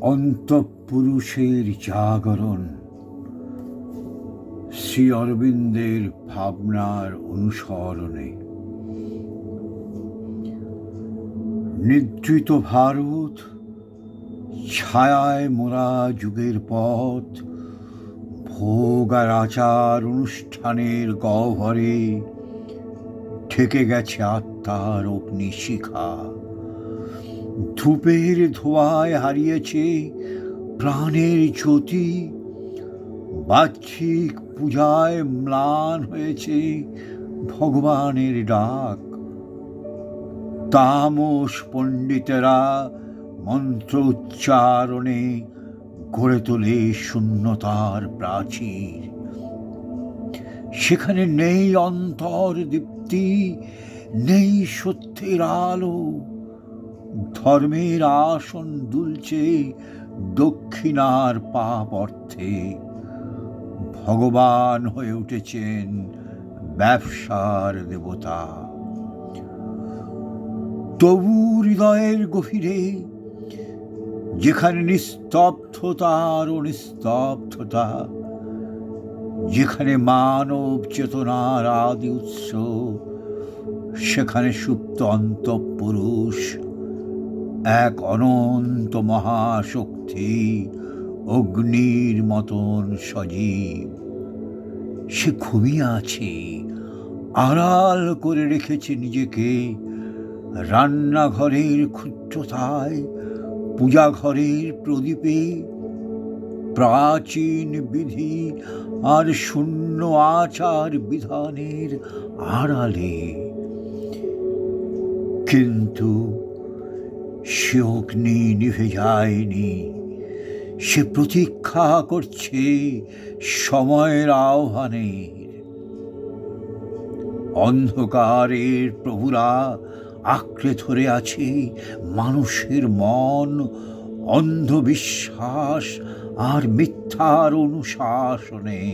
অন্তঃপুরুষের জাগরণ। শ্রী অরবিন্দের ভাবনার অনুসরণে। নিদ্রিত ভারত, ছায়ায় মোরা যুগের পথ, ভোগ আর আচার অনুষ্ঠানের গহ্বরে ঠেকে গেছে আত্মার অগ্নিশিখা। ধূপের ধোঁয়ায় হারিয়েছে প্রাণের জ্যোতি। বাহ্যিক পূজায় ম্লান হয়েছে ভগবানের ডাক। তামস পণ্ডিতেরা মন্ত্র উচ্চারণে গড়ে তোলে শূন্যতার প্রাচীর। সেখানে নেই অন্তর দীপ্তি, নেই সত্যের আলো। ধর্মের আসন দুলছে দক্ষিণার পাপ অর্থে। ভগবান হয়ে উঠেছেন ব্যবসার দেবতা। তবু হৃদয়ের গভীরে, যেখানে নিস্তব্ধতার নিস্তব্ধতা যেখানে মানব চেতনার আদি উৎস, সেখানে সুপ্ত অন্তঃপুরুষ এক অনন্ত মহাশক্তি অগ্নির মতন সজীব। সে ঘুমিয়ে আছে, আড়াল করে রেখেছে নিজেকে। রান্নাঘরের ক্ষুদ্রতায়, পূজাঘরের প্রদীপে। প্রাচীন বিধি আর শূন্য আচার বিধানের আড়ালে। কিন্তু সে অগ্নি নিভে যায়নি সে প্রতীক্ষা করছে সময়ের আহ্বানের। অন্ধকারের প্রভুরা আঁকড়ে ধরে আছে মানুষের মন, অন্ধবিশ্বাস আর মিথ্যার অনুশাসনে।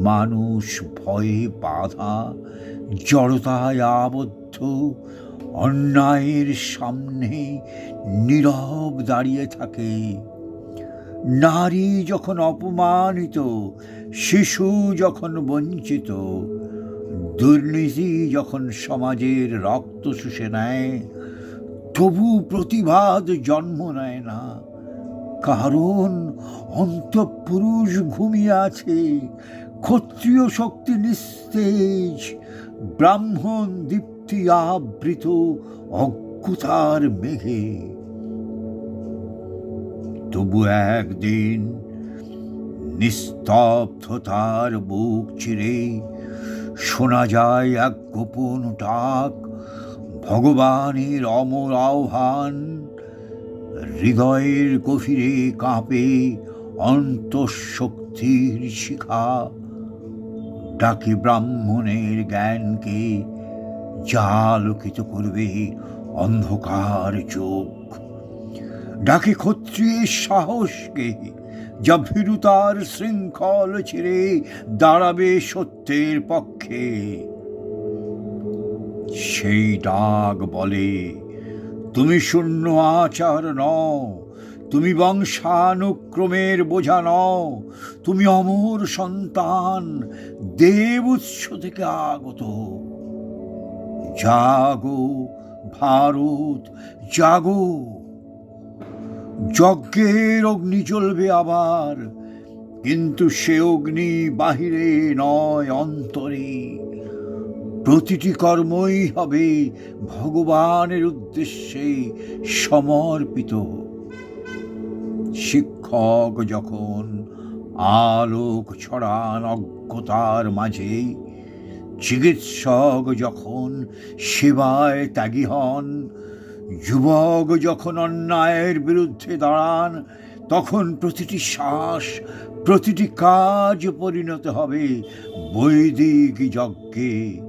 মানুষ ভয়ে বাধা, জড়তায় আবদ্ধ অন্যায়ের সামনে নীরব দাঁড়িয়ে থাকে। নারী যখন অপমানিত, শিশু যখন বঞ্চিত, দুর্নীতি যখন সমাজের রক্ত শুষে নেয়, তবু প্রতিবাদ জন্ম নেয় না। কারণ অন্তঃপুরুষ ঘুমিয়ে আছে, ক্ষত্রিয় শক্তি নিস্তেজ, ব্রাহ্মণ দীপ্তি আবৃত অজ্ঞতার মেঘে। তবু একদিন নিস্তব্ধতার বুক চিরে শোনা যায় এক গোপন ডাক, ভগবানের অমর আহ্বান। হৃদয়ের গভীরে কাঁপে অন্তঃশক্তির শিখা, ডাকে ব্রাহ্মণের জ্ঞানকে যা আলোকিত করবে অন্ধকার চোখ ডাকে ক্ষত্রিয়ের সাহসকে, যা শৃঙ্খল ছেড়ে দাঁড়াবে সত্যের পক্ষে। সেই ডাক বলে, তুমি শূন্য আচার নও, তুমি বংশানুক্রমের বোঝা নও, তুমি অমর সন্তান, দেব উৎস থেকে আগত। জাগো, ভারত, জাগো। যজ্ঞের অগ্নি জ্বলবে আবার, কিন্তু সে অগ্নি বাহিরে নয় অন্তরে। প্রতিটি কর্মই হবে ভগবানের উদ্দেশ্যে সমর্পিত। শিক্ষক যখন আলোক ছড়ান অজ্ঞতার মাঝে চিকিৎসক যখন সেবায় ত্যাগী হন, যুবক যখন অন্যায়ের বিরুদ্ধে দাঁড়ান, তখন প্রতিটি শ্বাস, প্রতিটি কাজ পরিণত হবে বৈদিক যজ্ঞে।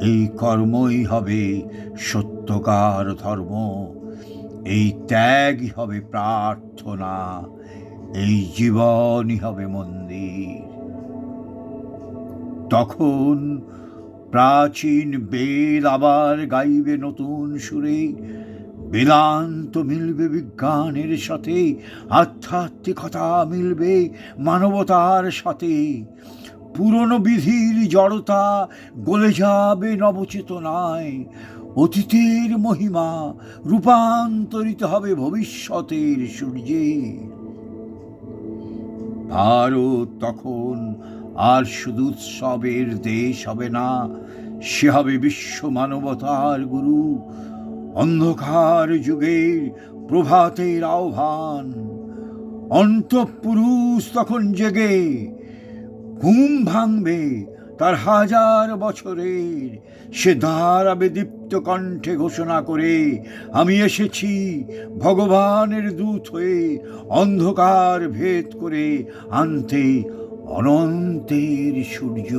এই কর্মই হবে সত্যকার ধর্ম, এই ত্যাগই হবে প্রার্থনা, এই জীবনই হবে মন্দির। তখন প্রাচীন বেদ আবার গাইবে নতুন সুরে। বেদান্ত মিলবে বিজ্ঞানের সাথে, আধ্যাত্মিকতা মিলবে মানবতার সাথে। পুরনো বিধির জড়তা গলে যাবে নবচেতনায়। অতীতের মহিমা রূপান্তরিত হবে ভবিষ্যতের সূর্যে। ভারত তখন আর শুধু উৎসবের দেশ হবে না, সে হবে বিশ্ব মানবতার গুরু। অন্ধকার যুগের প্রভাতের আহ্বান। অন্তঃপুরুষ তখন জেগে ঘুম ভাঙবে তার হাজার বছরের। সে দাঁড়াবে দীপ্ত কণ্ঠে ঘোষণা করে, আমি এসেছি ভগবানের দূত হয়ে অন্ধকার ভেদ করে আনতে অনন্তের সূর্য